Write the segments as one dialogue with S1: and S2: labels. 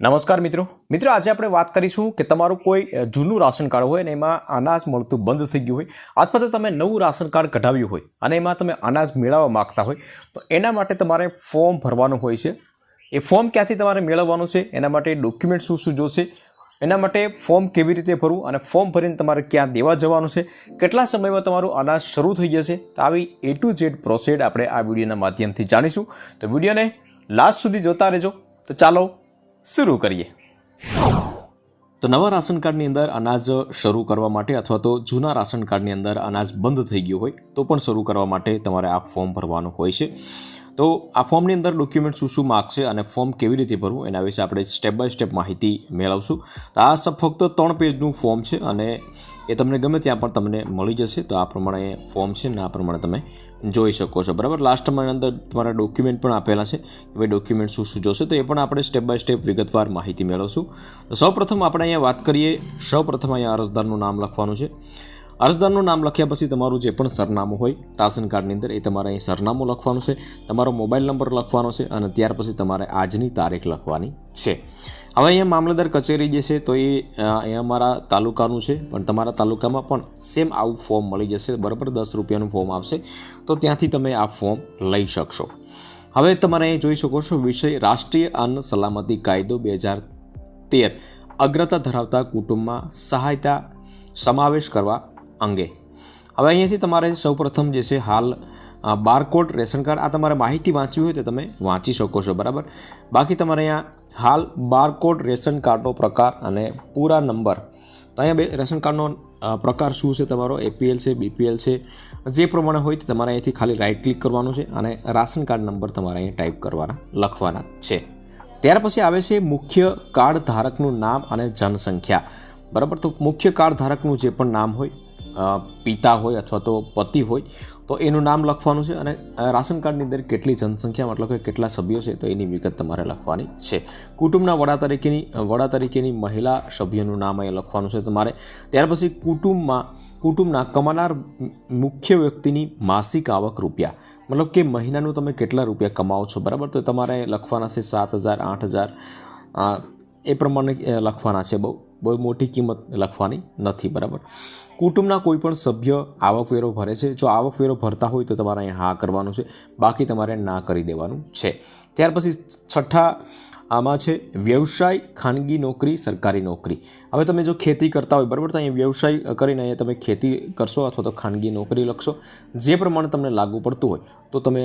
S1: નમસ્કાર મિત્રો. મિત્રો, આજે આપણે વાત કરીશું કે તમારું કોઈ જૂનું રાશન કાર્ડ હોય અને એમાં અનાજ મળતું બંધ થઈ ગયું હોય, અથવા તો તમે નવું રાશન કાર્ડ કઢાવ્યું હોય અને એમાં તમે અનાજ મેળવવા માગતા હોય, તો એના માટે તમારે ફોર્મ ભરવાનું હોય છે. એ ફોર્મ ક્યાંથી તમારે મેળવવાનું છે? એના માટે ડોક્યુમેન્ટ શું શું જોશે? એના માટે ફોર્મ કેવી રીતે ભરવું અને ફોર્મ ભરીને તમારે ક્યાં દેવા જવાનું છે? કેટલા સમયમાં તમારું અનાજ શરૂ થઈ જશે? તો આવી એ ટુ ઝેડ પ્રોસેડ આપણે આ વિડીયોના માધ્યમથી જાણીશું. તો વિડીયોને લાસ્ટ સુધી જોતા રહેજો. તો ચાલો શરૂ કરીએ. તો નવા રાશન કાર્ડની અંદર અનાજ શરૂ કરવા માટે અથવા તો જૂના રાશન કાર્ડની અંદર અનાજ બંધ થઈ ગયું હોય તો પણ શરૂ કરવા માટે તમારે આ ફોર્મ ભરવાનું હોય છે. તો આ ફોર્મની અંદર ડોક્યુમેન્ટ શું શું માગશે અને ફોર્મ કેવી રીતે ભરવું એના વિશે આપણે સ્ટેપ બાય સ્ટેપ માહિતી મેળવશું. તો આ સબ ફક્ત ત્રણ પેજનું ફોર્મ છે અને એ તમને ગમે ત્યાં પણ તમને મળી જશે. તો આ પ્રમાણે ફોર્મ છે ને આ પ્રમાણે તમે જોઈ શકો છો. બરાબર? લાસ્ટમાં અંદર તમારા ડોક્યુમેન્ટ પણ આપેલા છે કે ભાઈ ડોક્યુમેન્ટ શું શું જોશે. તો એ પણ આપણે સ્ટેપ બાય સ્ટેપ વિગતવાર માહિતી મેળવશું. તો સૌપ્રથમ આપણે અહીંયા વાત કરીએ. સૌપ્રથમ અહીંયા અરજદારનું નામ લખવાનું છે. અરજદારનું નામ લખ્યા પછી તમારું જે પણ સરનામું હોય, રાશન કાર્ડની અંદર એ તમારે અહીં સરનામું લખવાનું છે, તમારો મોબાઈલ નંબર લખવાનો છે અને ત્યાર પછી તમારે આજની તારીખ લખવાની છે. હવે અહીંયા મામલતદાર કચેરી જે છે તો એ અહીંયા અમારા તાલુકાનું છે, પણ તમારા તાલુકામાં પણ સેમ આવું ફોર્મ મળી જશે, બરાબર દસ રૂપિયાનું ફોર્મ આવશે તો ત્યાંથી તમે આ ફોર્મ લઈ શકશો. હવે તમારે અહીં જોઈ શકો છો વિષય રાષ્ટ્રીય અન્ન સલામતી કાયદો બે હજાર તેર અગ્રતા ધરાવતા કુટુંબમાં સહાયતા સમાવેશ કરવા અંગે. હવે અહીંયાથી તમારે સૌપ્રથમ જે છે હાલ બારકોડ, રેશન કાર્ડ, આ તમારે માહિતી વાંચવી હોય તો તમે વાંચી શકો છો, બરાબર? બાકી તમારે અહીંયા હાલ બારકોડ, રેશન કાર્ડનો પ્રકાર અને પૂરા નંબર. તો અહીંયા બે રેશન કાર્ડનો પ્રકાર શું છે તમારો? એપીએલ છે, બીપીએલ છે, જે પ્રમાણે હોય તે તમારે અહીંયાથી ખાલી રાઇટ ક્લિક કરવાનું છે અને રાશન કાર્ડ નંબર તમારે અહીંયા ટાઈપ કરવાના, લખવાના છે. ત્યાર પછી આવે છે મુખ્ય કાર્ડ ધારકનું નામ અને જનસંખ્યા. બરાબર? તો મુખ્ય કાર્ડ ધારકનું જે પણ નામ હોય પિતા હોય અથવા તો પતિ હોય, તો એનું નામ લખવાનું છે અને રાશન કાર્ડની અંદર કેટલી જનસંખ્યા, મતલબ કે કેટલા સભ્યો છે, તો એની વિગત તમારે લખવાની છે. કુટુંબના વડા તરીકેની વડા તરીકેની મહિલા સભ્યનું નામ અહીં લખવાનું છે તમારે. ત્યાર પછી કુટુંબમાં, કુટુંબના કમાનાર મુખ્ય વ્યક્તિની માસિક આવક રૂપિયા. મતલબ કે મહિનાનું તમે કેટલા રૂપિયા કમાવો છો, બરાબર? તો તમારે લખવાના છે સાત હજાર, આઠ હજાર. એ પ્રમાણે લખવાના છે બહુ. બહુ મોટી કિંમત લખવાની નથી, બરાબર? કુટુંબના કોઈ પણ સભ્ય આવકવેરો ભરે છે. જો આવકવેરો ભરતા હોય તો તમારે અહીંયા હા કરવાનું છે. બાકી તમારે ના કરી દેવાનું છે. ત્યાર પછી છઠ્ઠા આમાં છે વ્યવસાય, ખાનગી નોકરી, સરકારી નોકરી. હવે તમે જો ખેતી કરતા હોય, બરાબર? તો અહીંયા વ્યવસાય કરીને અહીંયા તમે ખેતી કરશો અથવા તો ખાનગી નોકરી લખશો. જે પ્રમાણે તમને લાગુ પડતું હોય, તો તમે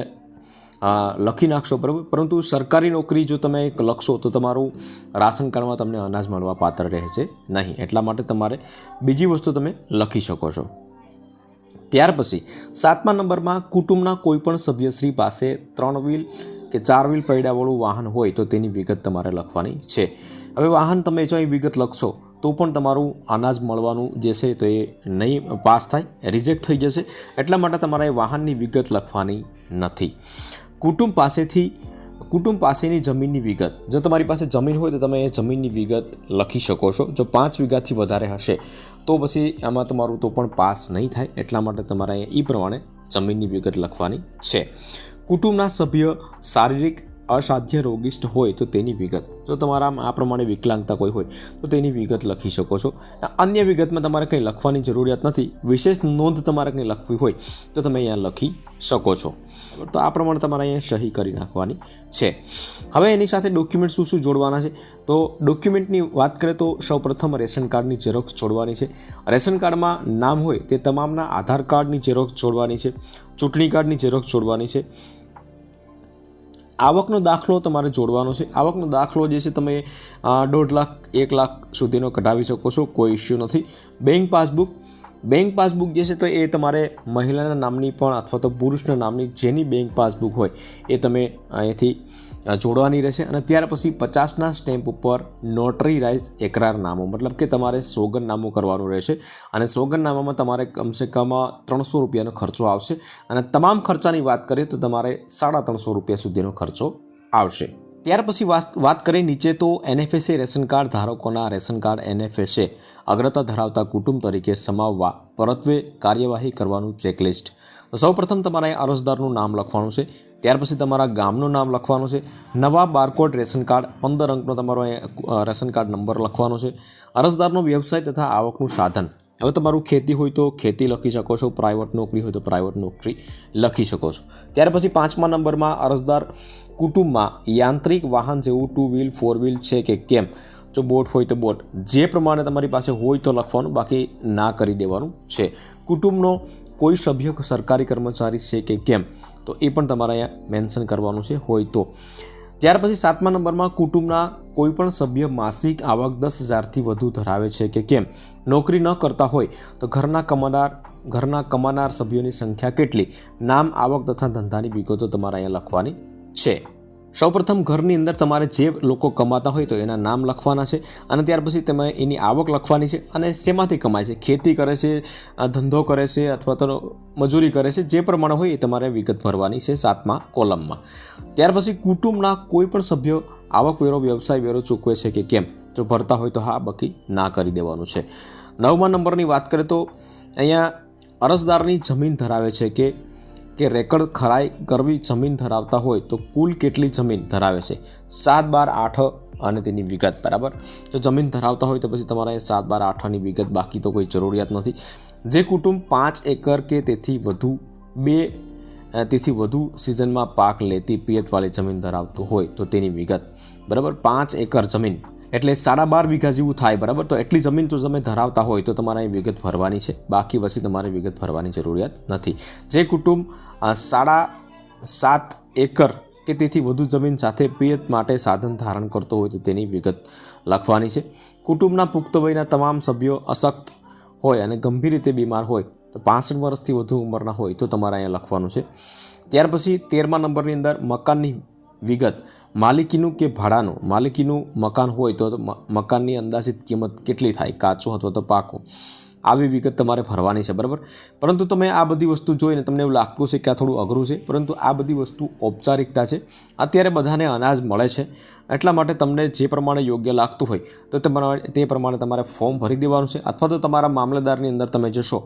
S1: લખી નાખશો, બરાબર? પરંતુ સરકારી નોકરી જો તમે લખશો, તો તમારું રાશન કાર્ડમાં તમને અનાજ મળવા પાત્ર રહેશે નહીં, એટલા માટે તમારે બીજી વસ્તુ તમે લખી શકો છો. ત્યાર પછી, સાતમા નંબરમાં કુટુંબના કોઈપણ સભ્યશ્રી પાસે ત્રણ વ્હીલ કે ચાર વ્હીલ પૈડાવાળું વાહન હોય, તો તેની વિગત તમારે લખવાની છે. હવે વાહન તમે જો અહીં વિગત લખશો, તો પણ તમારું અનાજ મળવાનું જે છે તો એ નહીં પાસ થાય, રિજેક્ટ થઈ જશે. એટલા માટે તમારે વાહનની વિગત લખવાની નથી. કુટુંબ પાસેથી, કુટુંબ પાસેની જમીનની વિગત. જો તમારી પાસે જમીન હોય તો તમે એ જમીનની વિગત લખી શકો છો. જો પાંચ વીઘાથી વધારે હશે, તો પછી આમાં તમારું તો પણ પાસ નહીં થાય. એટલા માટે તમારે એ પ્રમાણે જમીનની વિગત લખવાની છે. કુટુંબના સભ્ય શારીરિક અસાધ્ય રોગિષ્ટ હોય તો તેની વિગત. જો તમારામાં આ પ્રમાણે વિકલાંગતા કોઈ હોય, તો તેની વિગત લખી શકો છો. અન્ય વિગતમાં તમારે કંઈ લખવાની જરૂરિયાત નથી. વિશેષ નોંધ તમારે કંઈ લખવી હોય, તો તમે અહીંયા લખી શકો છો. તો આ પ્રમાણે તમારે અહીંયા સહી કરી નાખવાની છે. હવે એની સાથે ડોક્યુમેન્ટ શું શું જોડવાના છે? તો ડોક્યુમેન્ટની વાત કરીએ તો સૌપ્રથમ રેશન કાર્ડની ઝેરોક્ષ જોડવાની છે. રેશન કાર્ડમાં નામ હોય તે તમામના આધાર કાર્ડની ઝેરોક્ષ જોડવાની છે. ચૂંટણી કાર્ડની ઝેરોક્ષ જોડવાની છે. આવકનો દાખલો તમારે જોડવાનો છે. આવકનો દાખલો જે છે તમે દોઢ લાખ એક લાખ સુધીનો કઢાવી શકો છો કોઈ ઇસ્યુ નથી. બેંક પાસબુક બેંક પાસબુક જે છે તો એ તમારે મહિલાના નામની પણ અથવા તો પુરુષના નામની જેની બેંક પાસબુક હોય એ તમે અહીંયાથી અ, જોડવાની રહેશે અને ત્યાર પછી પચાસના સ્ટેમ્પ ઉપર નોટરીરાઇઝ એકરારનામું, મતલબ કે તમારે સોગંદનામું કરવાનું રહેશે અને સોગંદનામામાં તમારે કમસે કમ ત્રણસો રૂપિયાનો ખર્ચો આવશે અને તમામ ખર્ચાની વાત કરીએ તો તમારે સાડા ત્રણસો રૂપિયા સુધીનો ખર્ચો આવશે. ત્યાર પછી વાત કરીએ નીચે તો એનએફએસએ રેશન કાર્ડ ધારકોના રેશન કાર્ડ એનએફએસએ અગ્રતા ધરાવતા કુટુંબ તરીકે સમાવવા, પરત્વે કાર્યવાહી કરવાનું ચેકલિસ્ટ. સૌ સૌપ્રથમ તમારે અરજદારનું નામ લખવાનું છે. ત્યાર પછી તમારા ગામનું નામ લખવાનું છે. નવા બારકોડ રેશન કાર્ડ, પંદર અંકનો તમારો રેશન કાર્ડ નંબર લખવાનો છે. અરજદારનો વ્યવસાય તથા આવકનું સાધન. હવે તમારું ખેતી હોય તો ખેતી લખી શકો છો પ્રાઇવેટ નોકરી હોય તો પ્રાઇવેટ નોકરી લખી શકો છો. ત્યાર પછી પાંચમા નંબરમાં અરજદાર કુટુંબમાં યાંત્રિક વાહન જેવું ટુ વ્હીલ ફોર વ્હીલ છે કે કેમ? જો બોટ હોય તો બોટ જે પ્રમાણે તમારી પાસે હોય તો લખવાનું, બાકી ના કરી દેવાનું છે. કુટુંબનો કોઈ સભ્ય, સરકારી કર્મચારી છે કે કેમ? તો એ પણ તમારે અહીંયા મેન્શન કરવાનું છે હોય તો. ત્યાર પછી સાતમા નંબરમાં કુટુંબના કોઈપણ સભ્ય માસિક આવક દસ હજારથી વધુ ધરાવે છે કે કેમ? નોકરી ન કરતા હોય તો ઘરના કમાનાર ઘરના કમાનાર સભ્યોની સંખ્યા કેટલી? નામ, આવક તથા ધંધાની વિગતો તમારે અહીંયા લખવાની છે. સૌપ્રથમ ઘરની અંદર તમારે જે લોકો કમાતા હોય તો એના નામ લખવાના છે અને ત્યાર પછી તમે એની આવક લખવાની છે અને શેમાંથી કમાય છે? ખેતી કરે છે ધંધો કરે છે અથવા તો મજૂરી કરે છે, જે પ્રમાણે હોય એ તમારે વિગત ભરવાની છે સાતમા કોલમમાં. ત્યાર પછી કુટુંબના કોઈ પણ સભ્યો આવકવેરો વ્યવસાય વેરો ચૂકવે છે કે કેમ? જો ભરતા હોય તો હા, બાકી ના કરી દેવાનું છે. નવમા નંબરની વાત કરીએ તો અહીંયા અરજદારની જમીન ધરાવે છે કે કે રેકર્ડ ખરાઈ કરવી જમીન ધરાવતા હોય તો કુલ કેટલી જમીન ધરાવે છે? સાત બાર આઠ અને તેની વિગત, બરાબર? જો જમીન ધરાવતા હોય તો પછી તમારે સાત બાર આઠની વિગત બાકી તો કોઈ જરૂરિયાત નથી. જે કુટુંબ પાંચ એકર કે તેથી વધુ બે તેથી વધુ સિઝનમાં પાક લેતી પિયતવાળી જમીન ધરાવતું હોય તો તેની વિગત, બરાબર? પાંચ એકર જમીન એટલે સાડા બાર વીઘા જેવું થાય, બરાબર? તો એટલી જમીન તો તમે ધરાવતા હોય તો તમારે અહીં વિગત ભરવાની છે. બાકી પછી તમારે વિગત ભરવાની જરૂરિયાત નથી. જે કુટુંબ સાડા સાત એકર કે તેથી વધુ જમીન સાથે પિયત માટે સાધન ધારણ કરતો હોય તો તેની વિગત લખવાની છે. કુટુંબના પુખ્ત વયના તમામ સભ્યો અશક્ત હોય અને ગંભીર રીતે બીમાર હોય તો પાસઠ વર્ષથી વધુ ઉંમરના હોય તો તમારે અહીંયા લખવાનું છે. ત્યાર પછી તેરમા નંબરની અંદર મકાનની વિગત. માલિકીનું કે ભાડાનું? માલિકીનું મકાન હોય તો મકાનની અંદાજિત કિંમત કેટલી થાય? કાચું અથવા તો પાકું? આવી વિગત તમારે ભરવાની છે, બરાબર? પરંતુ તમે આ બધી વસ્તુ જોઈને તમને એવું લાગતું છે કે આ થોડું અઘરું છે, પરંતુ આ બધી વસ્તુ ઔપચારિકતા છે. અત્યારે બધાને અનાજ મળે છે. એટલા માટે તમને જે પ્રમાણે યોગ્ય લાગતું હોય, તો તે પ્રમાણે તમારે ફોર્મ ભરી દેવાનું છે, અથવા તો તમારા મામલતદારની અંદર તમે જશો.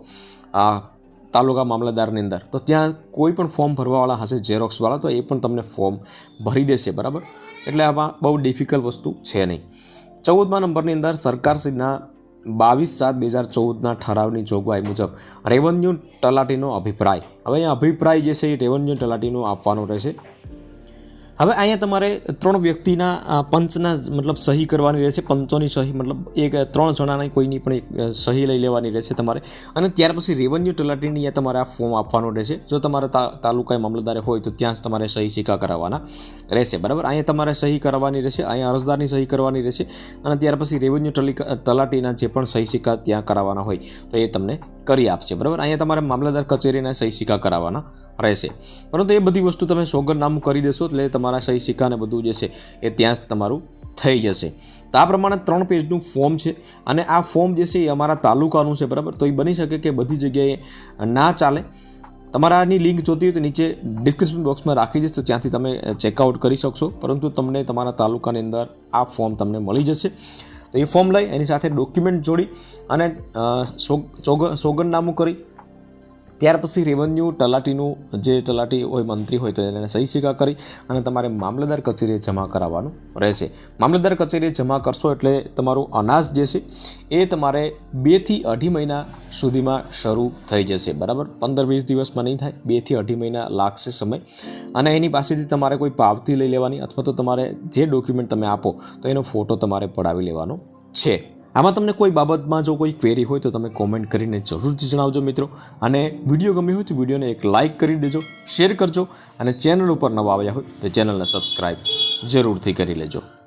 S1: તાલુકા મામલતદારની અંદર તો ત્યાં કોઈ પણ ફોર્મ ભરવાવાળા હશે ઝેરોક્સવાળા તો એ પણ તમને ફોર્મ ભરી દેશે, બરાબર? એટલે આમાં બહુ ડિફિકલ્ટ વસ્તુ છે નહીં. ચૌદમા નંબરની અંદર સરકારશ્રીના બાવીસ સાત બે હજાર ચૌદના ઠરાવની જોગવાઈ મુજબ રેવન્યુ તલાટીનો અભિપ્રાય. હવે અહીંયા અભિપ્રાય જે છે એ રેવન્યુ તલાટીનો આપવાનો રહેશે. હવે અહીંયા તમારે ત્રણ વ્યક્તિના પંચના મતલબ સહી કરવાની રહેશે. પંચોની સહી મતલબ એક, ત્રણ જણાની કોઈની પણ એક સહી લઈ લેવાની રહેશે તમારે. અને ત્યાર પછી રેવન્યુ તલાટીની અહીંયા તમારે આ ફોર્મ આપવાનું રહેશે. જો તમારે તાલુકા મામલતદારે હોય તો ત્યાં જ તમારે સહી સિક્કા કરાવવાના રહેશે. બરાબર? અહીંયા તમારે સહી કરવાની રહેશે. અહીંયા અરજદારની સહી કરવાની રહેશે. અને ત્યાર પછી રેવન્યુ તલી તલાટીના જે પણ સહી સિક્કા ત્યાં કરાવવાના હોય તો એ તમને કરી આપશે, બરાબર? અહીંયા તમારે મામલતદાર કચેરીના સહી સિક્કા કરાવવાના રહેશે. પરંતુ એ બધી વસ્તુ તમે સોગંદનામું કરી દેશો એટલે તમારા સહી સિક્કાને બધું જે છે એ ત્યાં જ તમારું થઈ જશે. તો આ પ્રમાણે ત્રણ પેજનું ફોર્મ છે અને આ ફોર્મ જે છે એ અમારા તાલુકાનું છે, બરાબર? તો એ બની શકે કે બધી જગ્યાએ ના ચાલે. તમારાની લિંક જોતી હોય તો નીચે ડિસ્ક્રિપ્શન બોક્સમાં રાખી દઈશ, તો ત્યાંથી તમે ચેકઆઉટ કરી શકશો. પરંતુ તમને તમારા તાલુકાની અંદર આ ફોર્મ તમને મળી જશે. તો એ ફોર્મ લઈ એની સાથે ડોક્યુમેન્ટ જોડી અને સોગ- સોગ- સોગંદનામું કરી ત્યાર પછી રેવન્યુ તલાટીનું જે તલાટી હોય મંત્રી હોય તો એને સહી સિક્કા કરી અને તમારે મામલતદાર કચેરીએ જમા કરાવવાનું રહેશે. મામલતદાર કચેરીએ જમા કરશો એટલે તમારું અનાજ જે છે એ તમારે બેથી અઢી મહિના સુધીમાં શરૂ થઈ જશે. બરાબર? પંદર વીસ દિવસમાં નહીં થાય. બેથી અઢી મહિના લાગશે સમય. અને એની પાસેથી તમારે કોઈ પાવતી લઈ લેવાની અથવા તો તમારે જે ડોક્યુમેન્ટ તમે આપો તો એનો ફોટો તમારે પડાવી લેવાનો છે. આમાં તમને કોઈ બાબતમાં જો કોઈ ક્વેરી હોય તો તમે કોમેન્ટ કરીને જરૂરથી જણાવજો મિત્રો. અને વીડિયો ગમ્યો હોય તો વિડીયોને એક લાઇક કરી દેજો શેર કરજો અને ચેનલ ઉપર નવા આવ્યા હોય તો ચેનલને સબસ્ક્રાઈબ જરૂરથી કરી લેજો.